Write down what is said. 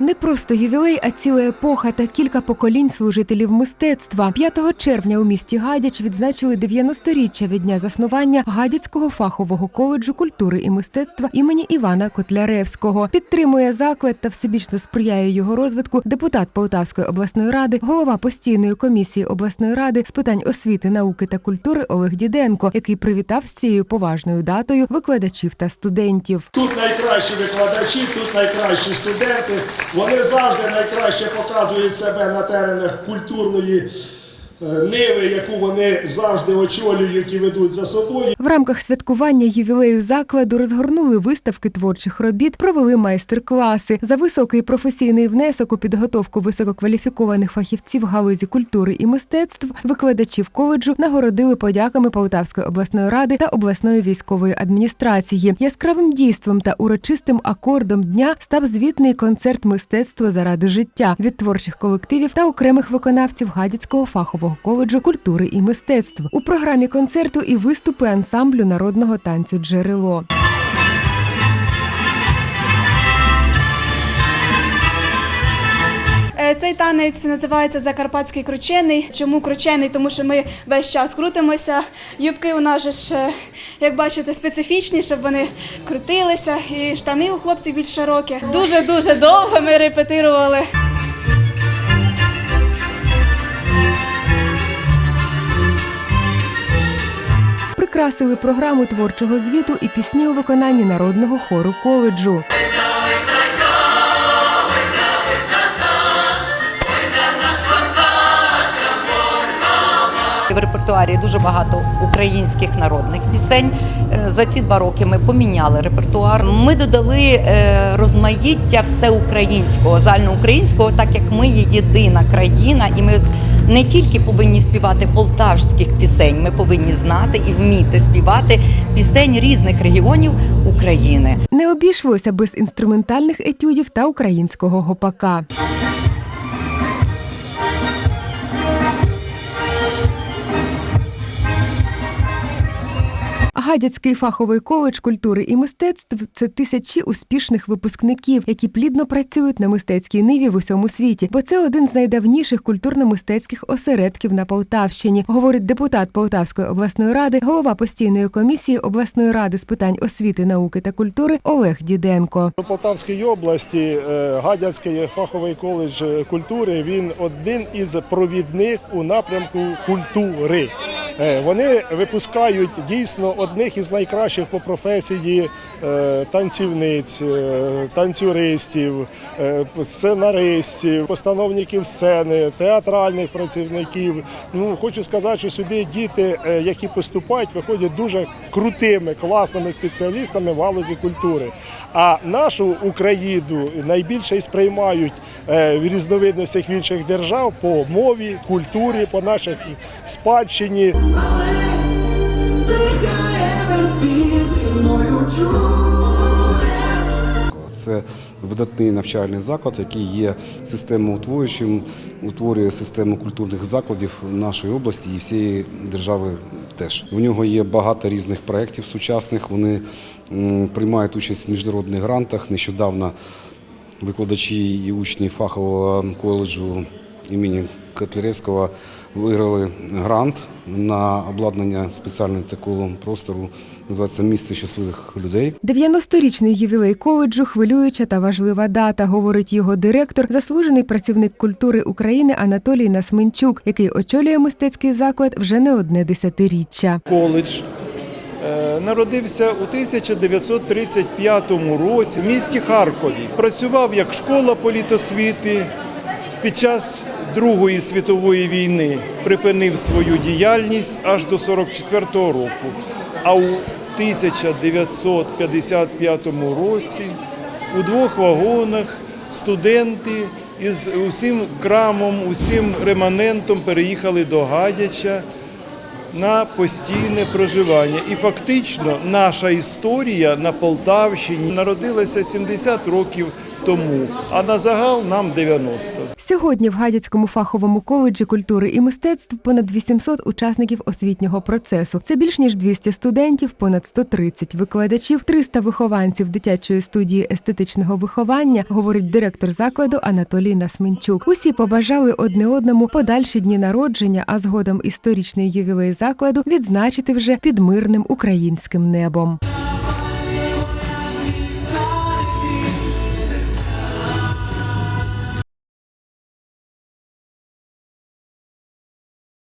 Не просто ювілей, а ціла епоха та кілька поколінь служителів мистецтва. 5 червня у місті Гадяч відзначили 90-річчя від дня заснування Гадяцького фахового коледжу культури і мистецтва імені Івана Котляревського. Підтримує заклад та всебічно сприяє його розвитку депутат Полтавської обласної ради, голова постійної комісії обласної ради з питань освіти, науки та культури Олег Діденко, який привітав з цією поважною датою викладачів та студентів. Тут найкращі викладачі, тут найкращі студенти. Вони завжди найкраще показують себе на теренах культурної ниви, яку вони завжди очолюють і ведуть за собою. В рамках святкування ювілею закладу розгорнули виставки творчих робіт, провели майстер-класи за високий професійний внесок у підготовку висококваліфікованих фахівців галузі культури і мистецтв. Викладачів коледжу нагородили подяками Полтавської обласної ради та обласної військової адміністрації. Яскравим дійством та урочистим акордом дня став звітний концерт мистецтва заради життя від творчих колективів та окремих виконавців Гадяцького фахового коледжу культури і мистецтв. У програмі концерту і виступи ансамблю народного танцю Джерело. Е, Цей танець називається Закарпатський кручений. Чому кручений? Тому що ми весь час крутимося. Юбки у нас ж, е, як бачите, специфічні, щоб вони крутилися, і штани у хлопців більш широкі. Дуже дуже довго ми репетирували. Прикрасили програму творчого звіту і пісні у виконанні народного хору коледжу. В репертуарі дуже багато українських народних пісень. Е, За ці два роки ми поміняли репертуар. Ми додали е, розмаїття всеукраїнського, загальноукраїнського, так як ми є єдина країна, і ми не тільки повинні співати полтавських пісень, ми повинні знати і вміти співати пісень різних регіонів України. Не обійшлося без інструментальних етюдів та українського гопака. Гадяцький фаховий коледж культури і мистецтв це тисячі успішних випускників, які плідно працюють на мистецькій ниві в усьому світі, бо це один з найдавніших культурно-мистецьких осередків на Полтавщині, говорить депутат Полтавської обласної ради, голова постійної комісії обласної ради з питань освіти, науки та культури Олег Діденко. У Полтавській області е, Гадяцький фаховий коледж культури він один із провідних у напрямку культури. Е, Вони випускають дійсно одних із найкращих по професії е, танцівниць, е, танцюристів, сценаристів, постановників сцени, театральних працівників. Ну хочу сказати, що сюди діти, які поступають, виходять дуже крутими, класними спеціалістами в галузі культури. А нашу Україну найбільше сприймають в різновидностях інших держав по мові, культурі, по нашій спадщині. Це видатний навчальний заклад, який є системоутворюючим, утворює систему культурних закладів нашої області і всієї держави теж. У нього є багато різних проєктів сучасних. Вони приймають участь в міжнародних грантах. Нещодавно викладачі і учні фахового коледжу імені Котляревського виграли грант на обладнання спеціального такого простору. Називається місце щасливих людей. 90-річний ювілей коледжу хвилююча та важлива дата, говорить його директор, заслужений працівник культури України Анатолій Насменчук, який очолює мистецький заклад вже не одне десятиріччя. коледж е, народився у 1935 році в місті Харкові. Працював як школа політосвіти. Під час Другої світової війни припинив свою діяльність аж до 44-го року. А у 1955 році у двох вагонах студенти із усім крамом, усім реманентом переїхали до Гадяча на постійне проживання. І фактично наша історія на Полтавщині народилася 70 років тому, а на загал нам 90. Сьогодні в Гадяцькому фаховому коледжі культури і мистецтв понад 800 учасників освітнього процесу. Це більш ніж 200 студентів, понад 130 викладачів, 300 вихованців дитячої студії естетичного виховання, говорить директор закладу Анатолій Насменчук. Усі побажали одне одному подальші дні народження, а згодом історичний ювілей закладу відзначити вже під мирним українським небом.